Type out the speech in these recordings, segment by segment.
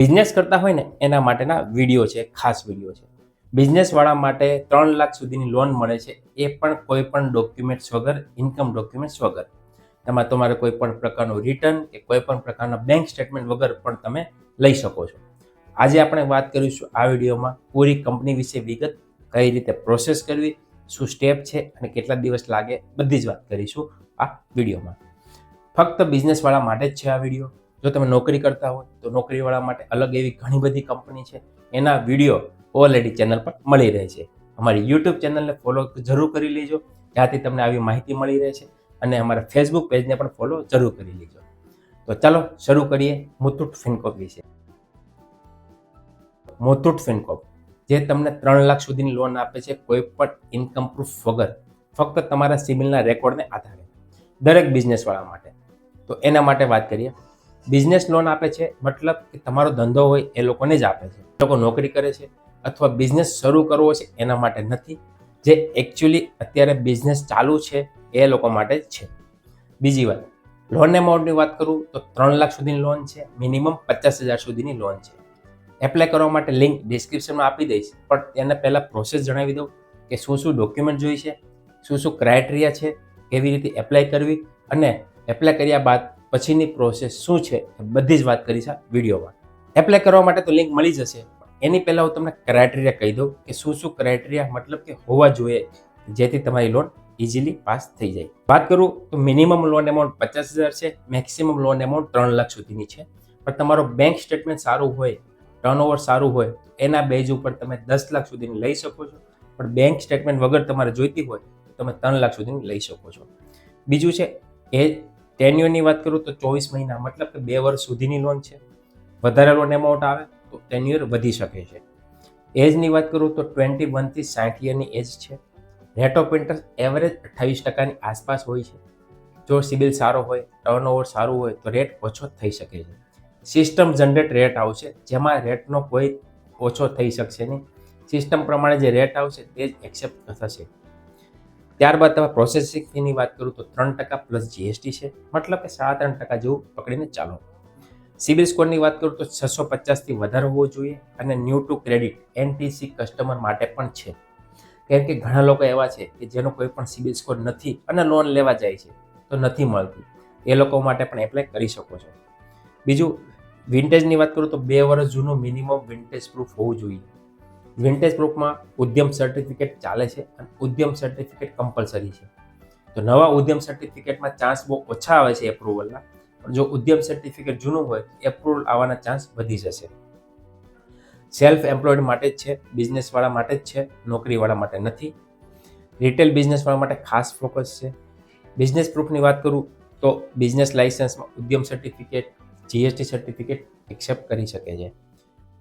Business કરતા હોય ને, એના માટેના વીડિયો છે, ખાસ વીડિયો છે. બિઝનેસવાળા માટે ત્રણ લાખ સુધીની લોન મળે છે, એ પણ કોઈ પણ ડોક્યુમેન્ટ્સ વગર ઇન્કમ ડોક્યુમેન્ટ્સ વગર. તેમાં તમારે કોઈ પણ પ્રકારનું રિટર્ન કે કોઈ પણ પ્રકારના બેંક સ્ટેટમેન્ટ વગર પણ તમે લઈ શકો છો. આજે આપણે વાત કરીશું આ વિડીયોમાં પૂરી કંપની વિશે વિગત, કઈ રીતે પ્રોસેસ કરવી, શું સ્ટેપ છે અને કેટલા દિવસ લાગે, બધી જ વાત કરીશું આ વિડીયોમાં. ફક્ત બિઝનેસવાળા માટે જ છે આ વીડિયો. જો તમે નોકરી કરતા હોય તો નોકરીવાળા માટે અલગ એવી ઘણી બધી કંપની છે. એના વીડિયો ઓલરેડી ચેનલ પર મળી રહે છે. અમારી યુટ્યુબ ચેનલને ફોલો જરૂર કરી લેજો. ત્યાંથી તમને આવી માહિતી મળી રહે છે અને અમારા ફેસબુક પેજને પણ ફોલો જરૂર કરી લેજો. તો ચાલો શરૂ કરીએ મુથુટ ફિનકોપ વિશે. મુથુટ ફિનકોપ જે તમને ત્રણ લાખ સુધીની લોન આપે છે કોઈ પણ ઇન્કમ પ્રૂફ વગર, ફક્ત તમારા સિબિલના રેકોર્ડને આધારે. દરેક બિઝનેસવાળા માટે. તો એના માટે વાત કરીએ. બિઝનેસ લોન આપે છે, મતલબ કે તમારો ધંધો હોય એ લોકોને જ આપે છે. લોકો નોકરી કરે છે અથવા બિઝનેસ શરૂ કરવો છે એના માટે નથી. જે એકચ્યુઅલી અત્યારે બિઝનેસ ચાલુ છે એ લોકો માટે જ છે. બીજી વાત લોન એમાઉન્ટની વાત કરું તો ત્રણ લાખ સુધીની લોન છે મિનિમમ પચાસ હજાર સુધીની લોન છે. એપ્લાય કરવા માટે લિંક ડિસ્ક્રિપ્શનમાં આપી દઈશ, પણ તેને પહેલાં પ્રોસેસ જણાવી દઉં કે શું શું ડોક્યુમેન્ટ જોઈશે શું શું ક્રાઇટેરિયા છે, કેવી રીતે એપ્લાય કરવી અને એપ્લાય કર્યા બાદ પછીની પ્રોસેસ શું છે બધી જ વાત કરીશ આ વિડીયોમાં. એપ્લાય કરવા માટે તો લિંક મળી જશે. એની પહેલાં હું તમને ક્રાઇટેરિયા કહી દઉં કે શું શું ક્રાઇટેરિયા મતલબ કે હોવા જોઈએ જેથી તમારી લોન ઇઝીલી પાસ થઈ જાય. વાત કરું તો મિનિમમ લોન એમાઉન્ટ પચાસ હજાર છે મેક્સિમમ લોન એમાઉન્ટ ત્રણ લાખ સુધીની છે. પણ તમારો બેંક સ્ટેટમેન્ટ સારું હોય ટર્નઓવર સારું હોય, એના બેઝ ઉપર તમે દસ લાખ સુધીની લઈ શકો છો. પણ બેંક સ્ટેટમેન્ટ વગર તમારે જોઈતી હોય તો તમે ત્રણ લાખ સુધીની લઈ શકો છો. બીજું છે એ ટેન્યુઅરની વાત કરું તો ચોવીસ મહિના, મતલબ કે બે વર્ષ સુધીની લોન છે. વધારે લોન એમાઉન્ટ આવે તો ટેન્યુઅર વધી શકે છે. એજની વાત કરું તો ટ્વેન્ટી વનથી સાઠ યરની એજ છે. રેટ ઓફ ઇન્ટરેસ્ટ એવરેજ અઠ્ઠાવીસ ટકાની આસપાસ હોય છે. જો સિબિલ સારો હોય ટર્નઓવર સારું હોય તો રેટ ઓછો થઈ શકે છે. સિસ્ટમ જનરેટ રેટ આવશે, જેમાં રેટનો કોઈ ઓછો થઈ શકશે નહીં. સિસ્ટમ પ્રમાણે જે રેટ આવશે, તે જ એક્સેપ્ટ થશે. ત્યારબાદ તમે પ્રોસેસિંગ ફીની વાત કરું તો ત્રણ ટકા પ્લસ જીએસટી છે. મતલબ કે સાડા ત્રણ ટકા જેવું પકડીને ચાલો. સિબિલ સ્કોરની વાત કરું તો છસો પચાસથી વધારે હોવો જોઈએ અને new to credit NTC customer માટે પણ છે. કેમ કે ઘણા લોકો એવા છે કે જેનો કોઈ પણ સિબિલ સ્કોર નથી અને લોન લેવા જાય છે, તો નથી મળતી. એ લોકો માટે પણ એપ્લાય કરી શકો છો. બીજું વિન્ટેજની વાત કરું તો બે વર્ષ જૂનું મિનિમમ વિન્ટેજ પ્રૂફ હોવું જોઈએ. વિન્ટેજ પ્રૂફમાં ઉદ્યમ સર્ટિફિકેટ ચાલે છે અને ઉદ્યમ સર્ટિફિકેટ કમ્પલસરી છે. તો નવા ઉદ્યમ સર્ટિફિકેટમાં ચાન્સ બહુ ઓછા આવે છે એપ્રુવલના પણ જો ઉદ્યમ સર્ટિફિકેટ જૂનું હોય એપ્રુવલ આવવાના ચાન્સ વધી જશે. સેલ્ફ એમ્પ્લોયડ માટે જ છે બિઝનેસવાળા માટે જ છે નોકરીવાળા માટે નથી. રિટેલ બિઝનેસવાળા માટે ખાસ ફોકસ છે. બિઝનેસ પ્રૂફની વાત કરું, તો business લાઇસન્સમાં Udyam certificate GST certificate accept કરી શકે છે.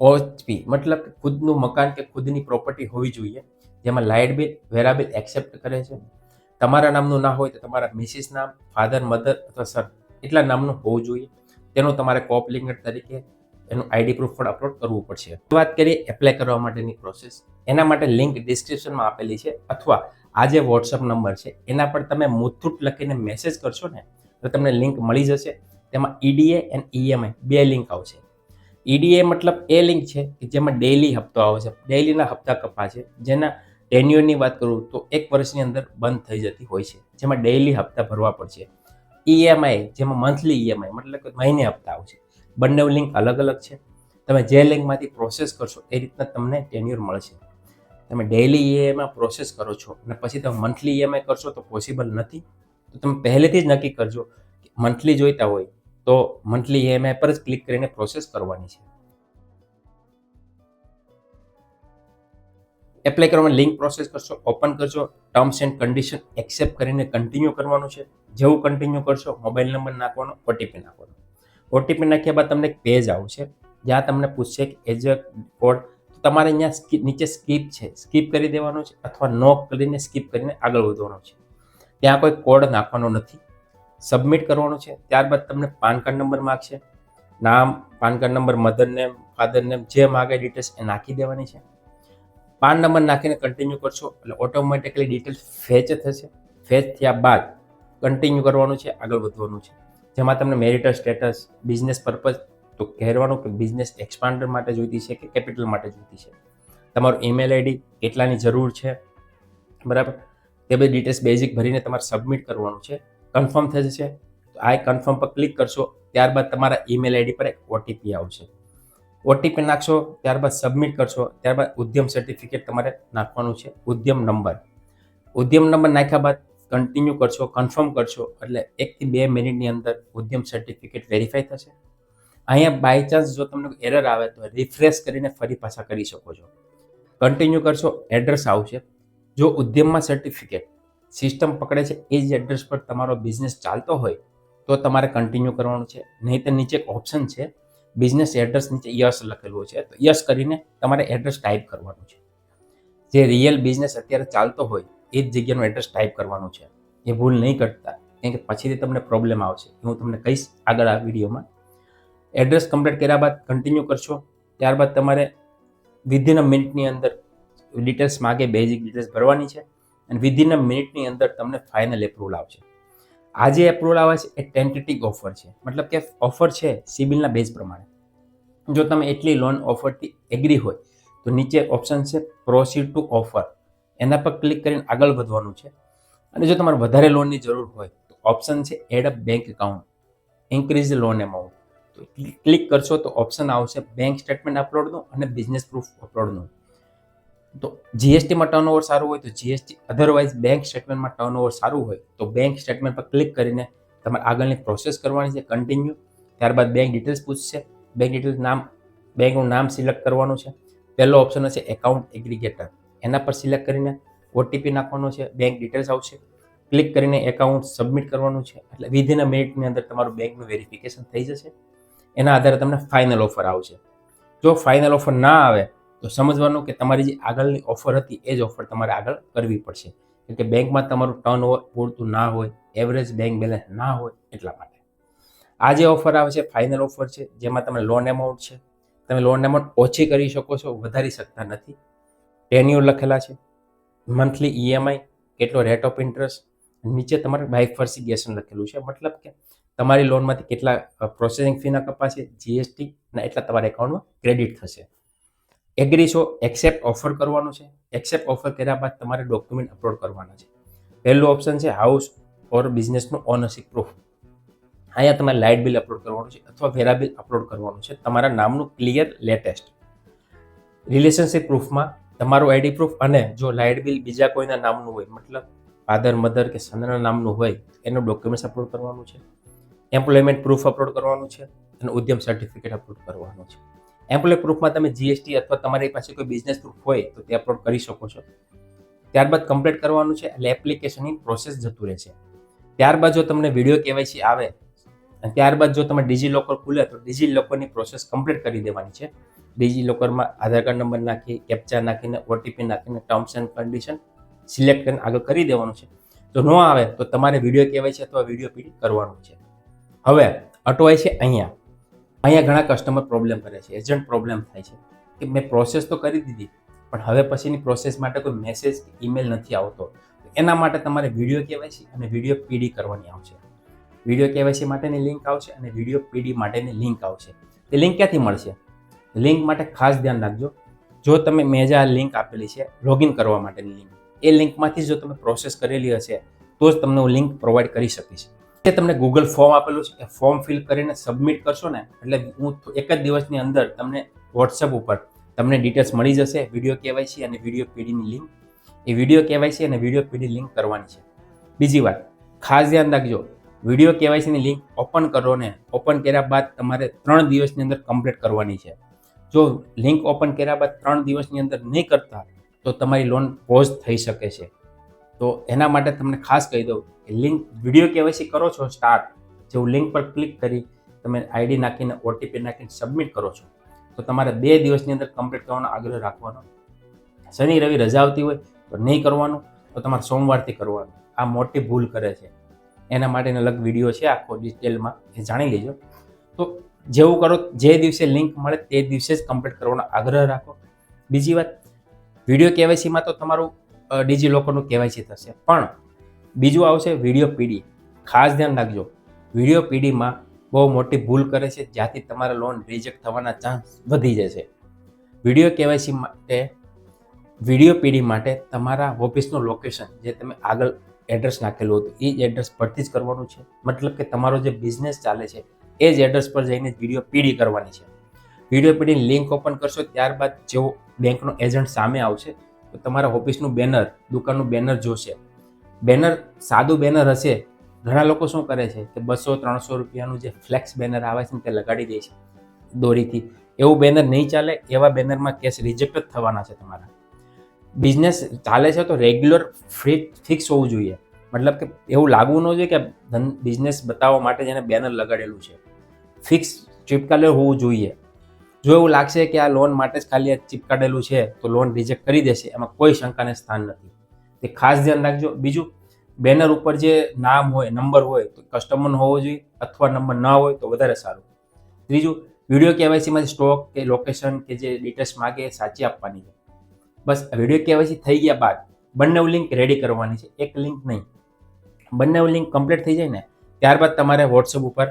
ઓચપી, મતલબ કે ખુદનું મકાન કે ખુદની પ્રોપર્ટી હોવી જોઈએ, જેમાં લાઇટ બિલ, વેરા બિલ એક્સેપ્ટ કરે છે. તમારા નામનું ના હોય તો તમારા મિસિસ નામ ફાધર મધર અથવા સર એટલા નામનું હોવું જોઈએ. તેનું તમારે કોપલિંગર તરીકે એનું આઈડી પ્રૂફ પણ અપલોડ કરવું પડશે. વાત કરીએ એપ્લાય કરવા માટેની પ્રોસેસ એના માટે લિંક ડિસ્ક્રિપ્શનમાં આપેલી છે અથવા આ જે વોટ્સઅપ નંબર છે, એના પર તમે મુથુટ લખીને મેસેજ કરશો ને, તો તમને લિંક મળી જશે. તેમાં ઈડીએ એન્ડ ઈએમઆઈ બે લિંક આવશે. ઈડીએ મતલબ એ લિંક છે કે જેમાં ડેઇલી હપ્તો આવે છે. ડેઇલીના હપ્તા કપા છે. જેના ટેન્યુઅરની વાત કરું તો એક વર્ષની અંદર બંધ થઈ જતી હોય છે. જેમાં ડેઇલી હપ્તા ભરવા પડશે. ઈએમઆઈ જેમાં મંથલી ઈએમઆઈ મતલબ કે મહિને હપ્તા આવશે બંને લિંક અલગ અલગ છે. તમે જે લિંકમાંથી પ્રોસેસ કરશો એ રીતના તમને ટેન્યુઅર મળશે. તમે ડેઇલી ઈએમઆઈ પ્રોસેસ કરો છો અને પછી તમે મંથલી ઈએમઆઈ કરશો તો પોસિબલ નથી. તો તમે પહેલેથી જ નક્કી કરજો મંથલી જોઈતા હોય તો મંથલી ઈએમઆઈ પર જ ક્લિક કરીને પ્રોસેસ કરવાની છે. એપ્લાય કરવાની લિંક પ્રોસેસ કરશો ઓપન કરશો ટર્મ્સ એન્ડ કન્ડિશન એક્સેપ્ટ કરીને કન્ટિન્યુ કરવાનું છે. જેવું કન્ટિન્યુ કરશો મોબાઈલ નંબર નાખવાનો ઓટીપી નાખવાનો. ઓટીપી નાખ્યા બાદ તમને એક પેજ આવશે, જ્યાં તમને પૂછશે કે એઝ અ કોડ તમારે અહીંયા નીચે સ્કીપ છે. સ્કીપ કરી દેવાનો છે, અથવા નો કરીને સ્કીપ કરીને આગળ વધવાનું છે. ત્યાં કોઈ કોડ નાખવાનો નથી. સબમિટ કરવાનું છે. ત્યારબાદ તમને પાન કાર્ડ નંબર માગશે. નામ, PAN card number mother name father name જે માગે ડિટેલ્સ એ નાખી દેવાની છે. પાન નંબર નાખીને કન્ટિન્યુ કરશો એટલે ઓટોમેટિકલી ડિટેલ્સ ફેચ થશે. ફેચ થયા બાદ કન્ટિન્યુ કરવાનું છે, આગળ વધવાનું છે. જેમાં તમને મેરિટલ સ્ટેટસ બિઝનેસ પર્પઝ તો કહેવાનું કે બિઝનેસ એક્સપાન્ડર માટે જોઈતી છે કે કેપિટલ માટે જોઈતી છે. તમારું ઈમેલ આઈડી કેટલાની જરૂર છે? બરાબર? તે બધી ડિટેલ્સ બેઝિક ભરીને તમારે સબમિટ કરવાનું છે. કન્ફર્મ થશે આ કન્ફર્મ પર ક્લિક કરશો, ત્યારબાદ તમારા ઈમેલ આઈડી પર એક ઓટીપી આવશે. ઓટીપી નાખશો, ત્યારબાદ સબમિટ કરશો, ત્યારબાદ ઉદ્યમ સર્ટિફિકેટ તમારે નાખવાનું છે, ઉદ્યમ નંબર ઉદ્યમ નંબર નાખ્યા બાદ કન્ટિન્યુ કરશો કન્ફર્મ કરશો, એટલે એકથી બે મિનિટની અંદર ઉદ્યમ સર્ટિફિકેટ વેરીફાઈ થશે. અહીંયા બાય ચાન્સ જો તમને એરર આવે તો રિફ્રેશ કરીને ફરી પાછા કરી શકો છો. કન્ટિન્યુ કરશો એડ્રેસ આવશે. જો ઉદ્યમમાં સર્ટિફિકેટ સિસ્ટમ પકડે છે એ જ એડ્રેસ પર તમારો બિઝનેસ ચાલતો હોય તો તમારે કન્ટિન્યુ કરવાનું છે. નહીં તો નીચે એક ઓપ્શન છે બિઝનેસ એડ્રેસ નીચે યસ લખેલું છે. તો યસ કરીને તમારે એડ્રેસ ટાઈપ કરવાનું છે. જે રિયલ બિઝનેસ અત્યારે ચાલતો હોય એ જ જગ્યાનું એડ્રેસ ટાઈપ કરવાનું છે. એ ભૂલ નહીં કરતા કેમ કે પછીથી તમને પ્રોબ્લેમ આવશે. હું તમને કહીશ આગળ આ વિડીયોમાં. એડ્રેસ કમ્પ્લીટ કર્યા બાદ કન્ટિન્યુ કરશો. ત્યારબાદ તમારે વિધિન અ મિનિટની અંદર ડિટેલ્સ માગે બેઝિક ડિટેલ્સ ભરવાની છે. અને વિધિન અ મિનિટની અંદર તમને ફાઇનલ એપ્રુવલ આવશે. આ જે એપ્રુવલ આવે છે, એ ટેન્ટેટિવ ઓફર છે. મતલબ કે ઓફર છે સિબિલના બેઝ પ્રમાણે. જો તમે એટલી લોન ઓફરથી એગ્રી હોય, તો નીચે ઓપ્શન છે પ્રોસીડ ટુ ઓફર એના પર ક્લિક કરીને આગળ વધવાનું છે. અને જો તમારે વધારે લોનની જરૂર હોય, તો ઓપ્શન છે add a bank account increase loan amount તો ક્લિક કરશો તો ઓપ્શન આવશે બેંક સ્ટેટમેન્ટ અપલોડનું અને બિઝનેસ પ્રૂફ અપલોડનું તો જીએસટીમાં ટર્નઓવર સારું હોય તો જીએસટી અધરવાઇઝ બેંક સ્ટેટમેન્ટમાં ટર્નઓવર સારું હોય તો બેંક સ્ટેટમેન્ટ પર ક્લિક કરીને તમારે આગળની પ્રોસેસ કરવાની છે કન્ટિન્યુ ત્યારબાદ બેંક ડિટેલ્સ પૂછશે. બેંક ડિટેલ્સ નામ બેંકનું નામ સિલેક્ટ કરવાનું છે. પહેલો ઓપ્શન હશે એકાઉન્ટ એગ્રીગેટર એના પર સિલેક્ટ કરીને ઓટીપી નાખવાનો છે બેંક ડિટેલ્સ આવશે. ક્લિક કરીને એકાઉન્ટ સબમિટ કરવાનું છે. એટલે વિધિન અ મિનિટની અંદર તમારું બેંકનું વેરિફિકેશન થઈ જશે. એના આધારે તમને ફાઇનલ ઓફર આવશે. જો ફાઇનલ ઓફર ના આવે તો સમજવાનું કે તમારી જે આગળની ઓફર હતી એ જ ઓફર તમારે આગળ કરવી પડશે. કેમ કે બેંકમાં તમારું ટર્ન ઓવર પૂરતું ના હોય એવરેજ બેંક બેલેન્સ ના હોય એટલા માટે. આ જે ઓફર આવે છે ફાઇનલ ઓફર છે, જેમાં તમે લોન એમાઉન્ટ છે, તમે લોન એમાઉન્ટ ઓછી કરી શકો છો, વધારી શકતા નથી. ટેન્યુર લખેલા છે મંથલી ઈએમઆઈ કેટલો રેટ ઓફ ઇન્ટરેસ્ટ નીચે તમારે બાયફર્સિગેશન લખેલું છે. મતલબ કે તમારી લોનમાંથી કેટલા પ્રોસેસિંગ ફીના કપાશે જીએસટી ના એટલા તમારા એકાઉન્ટમાં ક્રેડિટ થશે. એગ્રી છો? એક્સેપ્ટ ઓફર કરવાનું છે. એક્સેપ્ટ ઓફર કર્યા બાદ તમારે ડોક્યુમેન્ટ અપલોડ કરવાના છે. પહેલું ઓપ્શન છે હાઉસ ઓર બિઝનેસનું ઓનરશીપ પ્રૂફ અહીંયા તમારે લાઇટ બિલ અપલોડ કરવાનું છે અથવા વેરા બિલ અપલોડ કરવાનું છે. તમારા નામનું ક્લિયર લેટેસ્ટ રિલેશનશિપ પ્રૂફમાં તમારું આઈડી પ્રૂફ અને જો લાઇટ બિલ બીજા કોઈના નામનું હોય, મતલબ ફાધર મધર કે સનના નામનું હોય, એનું ડોક્યુમેન્ટ્સ અપલોડ કરવાનું છે. એમ્પ્લોયમેન્ટ પ્રૂફ અપલોડ કરવાનું છે અને ઉદ્યમ સર્ટિફિકેટ અપલોડ કરવાનું છે. એમ્પ્લોય પ્રૂફમાં તમે જીએસટી અથવા તમારી પાસે કોઈ બિઝનેસ પ્રૂફ હોય તો તે અપલોડ કરી શકો છો. ત્યારબાદ કમ્પ્લીટ કરવાનું છે એટલે એપ્લિકેશનની પ્રોસેસ જતું રહેશે ત્યારબાદ જો તમને વીડિયો કેવાયસી આવે, અને ત્યારબાદ જો તમે ડિજી લોકર ખુલે તો ડિજી લોકરની પ્રોસેસ કમ્પ્લીટ કરી દેવાની છે. ડિજી લોકરમાં આધાર કાર્ડ નંબર નાખી કેપ્ચા નાખીને ઓટીપી નાખીને ટર્મ્સ એન્ડ કન્ડિશન સિલેક્ટ કરીને આગળ કરી દેવાનું છે. જો ન આવે તો તમારે વીડિયો કહેવાય છે અથવા વીડિયો પીડી કરવાનું છે. હવે, અટવાય છે અહીંયા. અહીંયા ઘણા કસ્ટમર પ્રોબ્લેમ કરે છે એજન્ટ પ્રોબ્લેમ થાય છે. કે મેં પ્રોસેસ તો કરી દીધી, પણ હવે પછીની પ્રોસેસ માટે કોઈ મેસેજ કે ઈમેલ નથી આવતો. એના માટે તમારે વીડિયો કેવાયસી અને વીડિયો પીડી કરવાની આવશે. વીડિયો કેવાયસી માટેની લિંક આવશે અને વીડિયો પીડી માટેની લિંક આવશે. એ લિંક ક્યાંથી મળશે? લિંક માટે ખાસ ધ્યાન રાખજો. જો તમે મેં જે આ લિંક આપેલી છે લોગિન કરવા માટેની લિંક એ લિંકમાંથી જો તમે પ્રોસેસ કરેલી હશે, તો જ તમને હું લિંક પ્રોવાઈડ કરી શકીશ. એ તમને ગૂગલ ફોર્મ આપેલું છે, એ ફોર્મ ફિલ કરીને સબમિટ કરશો ને, એટલે હું એક જ દિવસની અંદર તમને વોટ્સએપ ઉપર તમને ડિટેલ્સ મળી જશે વીડિયો કેવાયસી અને વીડિયો પીડીની લિંક એ વીડિયો કેવાયસી અને વીડિયો પીડી લિંક કરવાની છે. બીજી વાત, ખાસ ધ્યાન રાખજો વીડિયો કેવાયસીની લિંક ઓપન કરો ને ઓપન કર્યા બાદ તમારે ત્રણ દિવસની અંદર કમ્પ્લીટ કરવાની છે. જો લિંક ઓપન કર્યા બાદ ત્રણ દિવસની અંદર નહીં કરતા, તો તમારી લોન પોઝ થઈ શકે છે. તો એના માટે તમને ખાસ કહી દઉં કે લિંક વીડિયો કેવાયસી કરો છો સ્ટાર્ટ જેવું લિંક પર ક્લિક કરી તમે આઈડી નાખીને ઓટીપી નાખીને સબમિટ કરો છો, તો તમારે બે દિવસની અંદર કમ્પ્લીટ કરવાનો આગ્રહ રાખવાનો. શનિ, રવિ રજા આવતી હોય તો નહીં કરવાનું, તો તમારે સોમવારથી કરવાનું. આ મોટી ભૂલ કરે છે. એના માટેનો અલગ વીડિયો છે આખો ડિટેલમાં એ જાણી લેજો. તો જેવું કરો જે દિવસે લિંક મળે તે દિવસે જ કમ્પ્લીટ કરવાનો આગ્રહ રાખો. બીજી વાત વીડિયો કેવાયસીમાં તો તમારું ડીજી લોકરનું કેવાયસી થશે. પણ બીજું આવશે વીડિયો પીડી. ખાસ ધ્યાન રાખજો. વીડિયો પીડીમાં બહુ મોટી ભૂલ કરે છે, જ્યાંથી તમારા લોન રિજેક્ટ થવાના ચાન્સ વધી જશે વીડિયો કેવાયસી માટે, વીડિયો પીડી માટે તમારા ઓફિસનું લોકેશન જે તમે આગળ એડ્રેસ નાખેલું હતું, એ જ એડ્રેસ પરથી જ કરવાનું છે. મતલબ કે તમારો જે બિઝનેસ ચાલે છે, એ જ એડ્રેસ પર જઈને વીડિયો પીડી કરવાની છે. વીડિયો પીડીની લિંક ઓપન કરશો, ત્યારબાદ જેવો બેંકનો એજન્ટ સામે આવશે તો તમારા ઓફિસનું બેનર, દુકાનનું બેનર જોશે. બેનર, સાદું બેનર હશે. ઘણા લોકો શું કરે છે કે બસો, ત્રણસો રૂપિયાનું જે ફ્લેક્સ બેનર આવે છે ને તે લગાડી દે છે દોરીથી. એવું બેનર નહીં ચાલે, એવા બેનરમાં કેસ રિજેક્ટ જ થવાના છે તમારા. બિઝનેસ ચાલે છે તો રેગ્યુલર ફ્રી, ફિક્સ હોવું જોઈએ. મતલબ કે એવું લાગવું ન જોઈએ કે બિઝનેસ બતાવવા માટે જેને બેનર લગાડેલું છે. ફિક્સ, ચિપકાલે હોવું જોઈએ. જો એવું લાગશે કે આ લોન માટે જ ખાલી આ ચિપકાડેલું છે, તો લોન રિજેક્ટ કરી દેશે, એમાં કોઈ શંકાને સ્થાન નથી. તે ખાસ ધ્યાન રાખજો. બીજું બેનર ઉપર જે નામ હોય નંબર હોય, તો કસ્ટમરનો હોવો જોઈએ અથવા નંબર ન હોય, તો વધારે સારું. ત્રીજું વીડિયો કેવાયસીમાં સ્ટોક કે લોકેશન કે જે ડિટેલ્સ માગે સાચી આપવાની છે. બસ વીડિયો કેવાયસી થઈ ગયા બાદ બંને લિંક રેડી કરવાની છે. એક લિંક નહીં. બંને લિંક કમ્પ્લીટ થઈ જાય ને, ત્યારબાદ તમારે વોટ્સઅપ ઉપર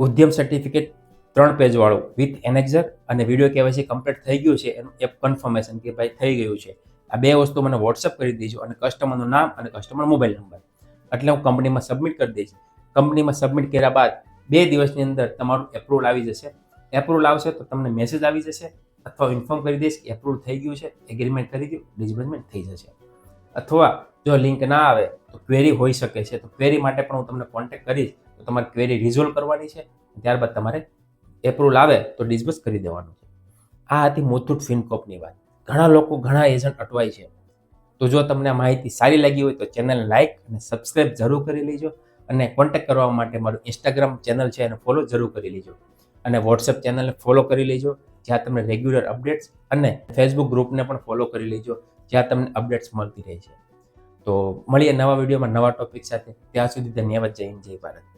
ઉદ્યમ સર્ટિફિકેટ ત્રણ પેજવાળું વિથ એનેક્ઝર અને વીડિયો કેવાયસી કમ્પ્લીટ થઈ ગયું છે, એનું એપ કન્ફર્મેશન કે ભાઈ થઈ ગયું છે. આ બે વસ્તુ મને વોટ્સઅપ કરી દેજો અને કસ્ટમરનું નામ અને કસ્ટમર મોબાઈલ નંબર એટલે હું કંપનીમાં સબમિટ કરી દઈશ. કંપનીમાં સબમિટ કર્યા બાદ બે દિવસની અંદર તમારું એપ્રુવલ આવી જશે. એપ્રુવલ આવશે તો તમને મેસેજ આવી જશે અથવા ઇન્ફોર્મ કરી દઈશ કે એપ્રુવલ થઈ ગયું છે એગ્રીમેન્ટ કરી દો ડિસબર્સમેન્ટ થઈ જશે. અથવા જો લિંક ના આવે તો ક્વેરી હોઈ શકે છે, તો ક્વેરી માટે પણ હું તમને કોન્ટેક્ટ કરીશ. તો તમારે ક્વેરી રિઝોલ્વ કરવાની છે. ત્યારબાદ તમારે એપ્રુવલ આવે તો ડિસબર્સ કરી દેવાનું છે. આ હતી મુથુટ ફિનકોપની વાત. ઘણા લોકો ઘણા એજન્ટ અટવાય છે. તો જો તમને માહિતી સારી લાગી હોય તો ચેનલ લાઇક અને સબસ્ક્રાઇબ જરૂર કરી લેજો અને કોન્ટેક્ટ કરવા માટે મારું ઇન્સ્ટાગ્રામ ચેનલ છે એને ફોલો જરૂર કરી લેજો. અને વોટ્સએપ ચેનલને ફોલો કરી લેજો. જ્યાં તમને રેગ્યુલર અપડેટ્સ અને ફેસબુક ગ્રુપને પણ ફોલો કરી લેજો. જ્યાં તમને અપડેટ્સ મળતી રહે છે. તો મળીએ નવા વિડીયોમાં નવા ટોપિક સાથે. ત્યાં સુધી ધન્યવાદ. જય હિન્દ, જય ભારત.